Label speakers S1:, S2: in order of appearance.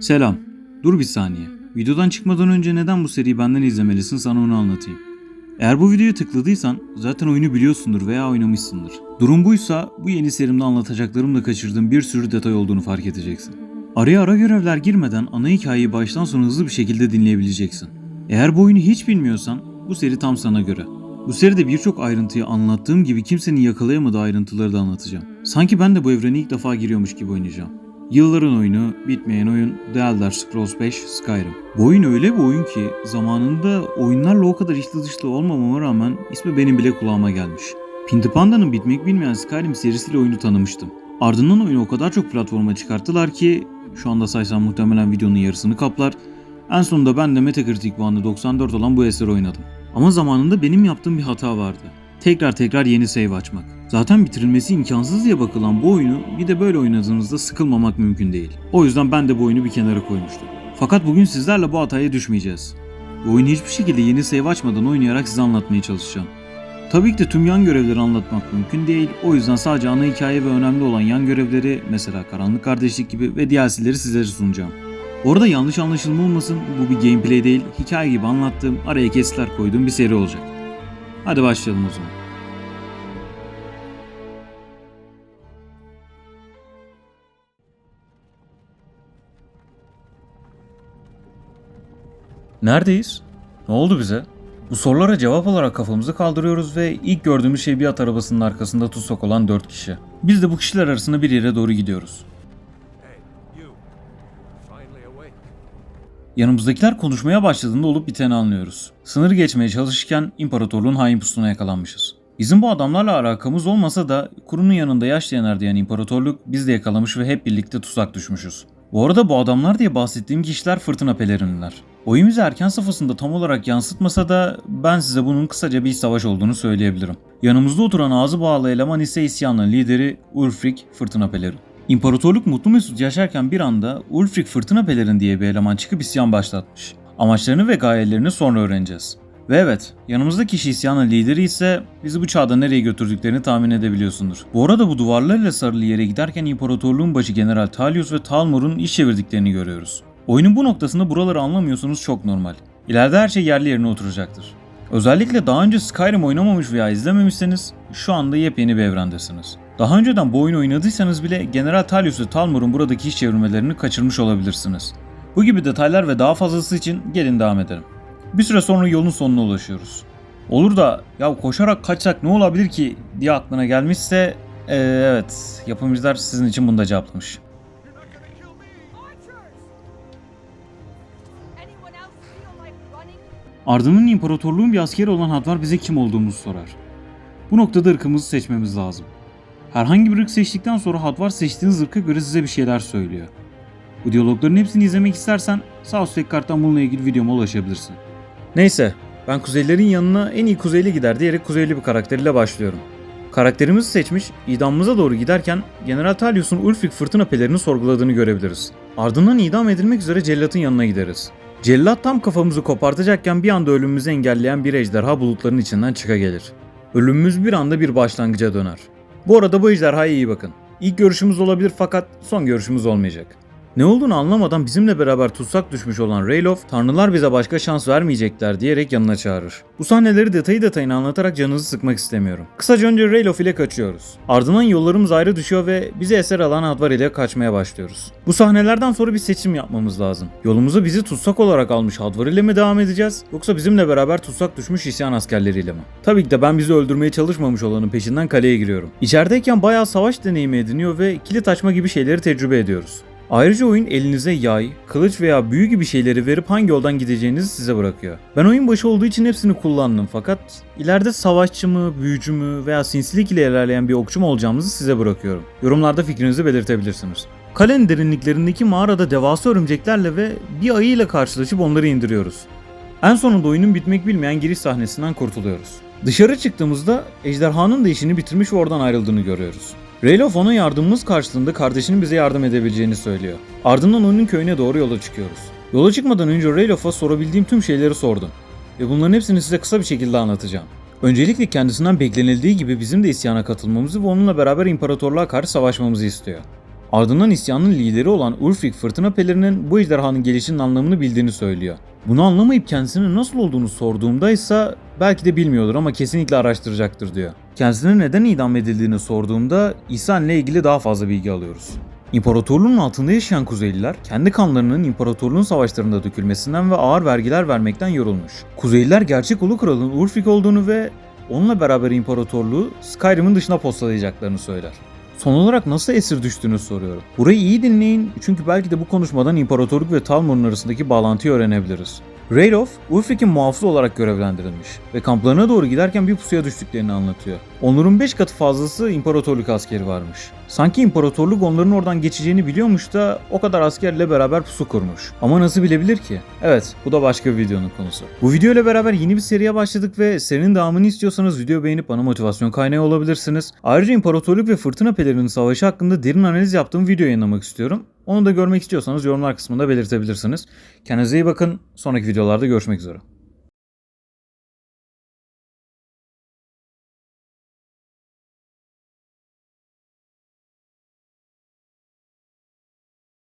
S1: Selam. Dur bir saniye. Videodan çıkmadan önce neden bu seriyi benden izlemelisin sana onu anlatayım. Eğer bu videoya tıkladıysan zaten oyunu biliyorsundur veya oynamışsındır. Durum buysa bu yeni serimde anlatacaklarımla kaçırdığım bir sürü detay olduğunu fark edeceksin. Araya ara görevler girmeden ana hikayeyi baştan sona hızlı bir şekilde dinleyebileceksin. Eğer bu oyunu hiç bilmiyorsan bu seri tam sana göre. Bu seride birçok ayrıntıyı anlattığım gibi kimsenin yakalayamadığı ayrıntıları da anlatacağım. Sanki ben de bu evrene ilk defa giriyormuş gibi oynayacağım. Yılların oyunu, bitmeyen oyun The Elder Scrolls 5 Skyrim. Bu oyun öyle bir oyun ki zamanında oyunlarla o kadar içli dışlı olmamama rağmen ismi benim bile kulağıma gelmiş. Pinti Panda'nın bitmek bilmeyen Skyrim serisiyle oyunu tanımıştım. Ardından oyunu o kadar çok platforma çıkarttılar ki şu anda saysam muhtemelen videonun yarısını kaplar. En sonunda ben de Metacritic puanı 94 olan bu eseri oynadım. Ama zamanında benim yaptığım bir hata vardı. Tekrar tekrar yeni save açmak. Zaten bitirilmesi imkansız diye bakılan bu oyunu bir de böyle oynadığınızda sıkılmamak mümkün değil. O yüzden ben de bu oyunu bir kenara koymuştum. Fakat bugün sizlerle bu hataya düşmeyeceğiz. Bu oyunu hiçbir şekilde yeni save açmadan oynayarak size anlatmaya çalışacağım. Tabii ki de tüm yan görevleri anlatmak mümkün değil. O yüzden sadece ana hikaye ve önemli olan yan görevleri mesela Karanlık Kardeşlik gibi ve DLC'leri sizlere sunacağım. Orada yanlış anlaşılma olmasın bu bir gameplay değil, hikaye gibi anlattığım, araya kesitler koyduğum bir seri olacak. Hadi başlayalım o zaman. Neredeyiz? Ne oldu bize? Bu sorulara cevap olarak kafamızı kaldırıyoruz ve ilk gördüğümüz şey bir at arabasının arkasında tutsak olan 4 kişi. Biz de bu kişiler arasında bir yere doğru gidiyoruz. Yanımızdakiler konuşmaya başladığında olup biteni anlıyoruz. Sınır geçmeye çalışırken imparatorluğun hain pusuna yakalanmışız. Bizim bu adamlarla alakamız olmasa da kurunun yanında yaşlayan erdiyen imparatorluk biz de yakalamış ve hep birlikte tuzak düşmüşüz. Bu arada bu adamlar diye bahsettiğim kişiler fırtına pelerinliler. Oyun bizi erken safhasında tam olarak yansıtmasa da ben size bunun kısaca bir savaş olduğunu söyleyebilirim. Yanımızda oturan ağzı bağlı eleman ise isyanın lideri Ulfric Fırtına Pelerin. İmparatorluk mutlu mesut yaşarken bir anda Ulfric Fırtına Pelerin diye bir eleman çıkıp isyan başlatmış. Amaçlarını ve gayelerini sonra öğreneceğiz. Ve evet, yanımızdaki kişi isyanın lideri ise bizi bu çağda nereye götürdüklerini tahmin edebiliyorsundur. Bu arada bu duvarlarla sarılı yere giderken imparatorluğun başı General Talius ve Talmor'un iş çevirdiklerini görüyoruz. Oyunun bu noktasında buraları anlamıyorsunuz çok normal. İleride her şey yerli yerine oturacaktır. Özellikle daha önce Skyrim oynamamış veya izlememişseniz şu anda yepyeni bir evrendesiniz. Daha önceden bu oyunu oynadıysanız bile General Talius ve Talmor'un buradaki iş çevirmelerini kaçırmış olabilirsiniz. Bu gibi detaylar ve daha fazlası için gelin devam edelim. Bir süre sonra yolun sonuna ulaşıyoruz. Olur da ya koşarak kaçsak ne olabilir ki diye aklına gelmişse ee, evet yapımcılar sizin için bunu da cevaplamış. Ardından imparatorluğun bir askeri olan Hadvar bize kim olduğumuzu sorar. Bu noktada ırkımızı seçmemiz lazım. Herhangi bir ırk seçtikten sonra Hadvar seçtiğiniz ırka göre size bir şeyler söylüyor. Bu diyalogların hepsini izlemek istersen sağ üstteki karttan bununla ilgili videoma ulaşabilirsin. Neyse, ben kuzeylerin yanına en iyi kuzeyli gider diyerek kuzeyli bir karakteriyle başlıyorum. Karakterimizi seçmiş, idamımıza doğru giderken General Talius'un Ulfric fırtına pelerini sorguladığını görebiliriz. Ardından idam edilmek üzere cellatın yanına gideriz. Cellat tam kafamızı kopartacakken bir anda ölümümüzü engelleyen bir ejderha bulutların içinden çıka gelir. Ölümümüz bir anda bir başlangıca döner. Bu arada bu ejderhaya iyi bakın. İlk görüşümüz olabilir fakat son görüşümüz olmayacak. Ne olduğunu anlamadan bizimle beraber tutsak düşmüş olan Raylof, tanrılar bize başka şans vermeyecekler diyerek yanına çağırır. Bu sahneleri detayı detayını anlatarak canınızı sıkmak istemiyorum. Kısaca önce Raylof ile kaçıyoruz. Ardından yollarımız ayrı düşüyor ve bizi eser alan Advar ile kaçmaya başlıyoruz. Bu sahnelerden sonra bir seçim yapmamız lazım. Yolumuzu bizi tutsak olarak almış Hadvar ile mi devam edeceğiz yoksa bizimle beraber tutsak düşmüş isyan askerleriyle mi? Tabii ki de ben bizi öldürmeye çalışmamış olanın peşinden kaleye giriyorum. İçerideyken bayağı savaş deneyimi ediniyor ve kilit açma gibi şeyleri tecrübe ediyoruz. Ayrıca oyun elinize yay, kılıç veya büyü gibi şeyleri verip hangi yoldan gideceğinizi size bırakıyor. Ben oyun başı olduğu için hepsini kullandım fakat ileride savaşçı mı, büyücü mü veya sinsilik ile ilerleyen bir okçu mu olacağımızı size bırakıyorum. Yorumlarda fikrinizi belirtebilirsiniz. Kalenin derinliklerindeki mağarada devasa örümceklerle ve bir ayı ile karşılaşıp onları indiriyoruz. En sonunda oyunun bitmek bilmeyen giriş sahnesinden kurtuluyoruz. Dışarı çıktığımızda ejderhanın da işini bitirmiş ve oradan ayrıldığını görüyoruz. Raylof ona yardımımız karşılığında kardeşinin bize yardım edebileceğini söylüyor. Ardından onun köyüne doğru yola çıkıyoruz. Yola çıkmadan önce Raylof'a sorabildiğim tüm şeyleri sordum. Ve bunların hepsini size kısa bir şekilde anlatacağım. Öncelikle kendisinden beklenildiği gibi bizim de isyana katılmamızı ve onunla beraber imparatorluğa karşı savaşmamızı istiyor. Ardından isyanın lideri olan Ulfric Fırtına Peleri'nin bu ejderhanın gelişinin anlamını bildiğini söylüyor. Bunu anlamayıp kendisine nasıl olduğunu sorduğumda ise belki de bilmiyordur ama kesinlikle araştıracaktır diyor. Kendisine neden idam edildiğini sorduğumda İsa ile ilgili daha fazla bilgi alıyoruz. İmparatorluğun altında yaşayan Kuzeyliler kendi kanlarının imparatorluğun savaşlarında dökülmesinden ve ağır vergiler vermekten yorulmuş. Kuzeyliler gerçek Ulu Kral'ın Ulfric olduğunu ve onunla beraber imparatorluğu Skyrim'in dışına postalayacaklarını söyler. Son olarak nasıl esir düştüğünü soruyorum. Burayı iyi dinleyin çünkü belki de bu konuşmadan imparatorluk ve Talmon'un arasındaki bağlantıyı öğrenebiliriz. Radoff, Ulfric'in muhafızı olarak görevlendirilmiş ve kamplarına doğru giderken bir pusuya düştüklerini anlatıyor. Onların 5 katı fazlası imparatorluk askeri varmış. Sanki imparatorluk onların oradan geçeceğini biliyormuş da o kadar askerle beraber pusu kurmuş. Ama nasıl bilebilir ki? Evet, bu da başka bir videonun konusu. Bu video ile beraber yeni bir seriye başladık ve serinin devamını istiyorsanız video beğenip bana motivasyon kaynağı olabilirsiniz. Ayrıca imparatorluk ve fırtına pelerinin savaşı hakkında derin analiz yaptığım video yayınlamak istiyorum. Onu da görmek istiyorsanız yorumlar kısmında belirtebilirsiniz. Kendinize iyi bakın. Sonraki videolarda görüşmek üzere.